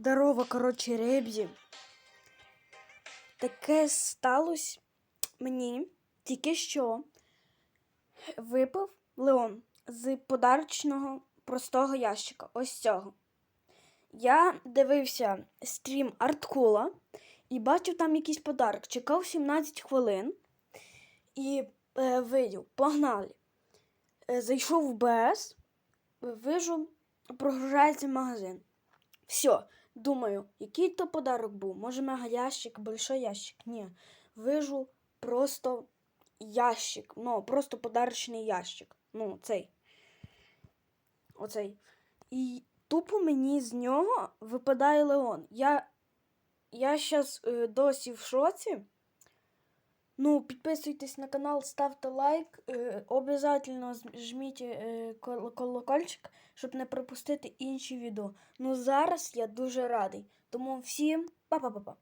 Здорово, коротше, ребзі. Таке сталося мені тільки що випав Леон з подарочного простого ящика. Ось цього. Я дивився стрім Арткула і бачив там якийсь подарок. Чекав 17 хвилин і е, видів, погнали. Е, зайшов в БС, вижу, прогружається магазин. Все, думаю, який то подарок був? Може, мега-ящик, большой ящик? Ні. Вижу просто ящик. Ну, просто подарочний ящик. Ну, цей. Оцей. І тупо мені з нього випадає Леон. Я, я щас е, досі в шоці. Ну, підписуйтесь на канал, ставте лайк. Е, обов'язково жміть е, кол- колокольчик, щоб не пропустити інші відео. Ну зараз я дуже радий. Тому всім па-па-па-па.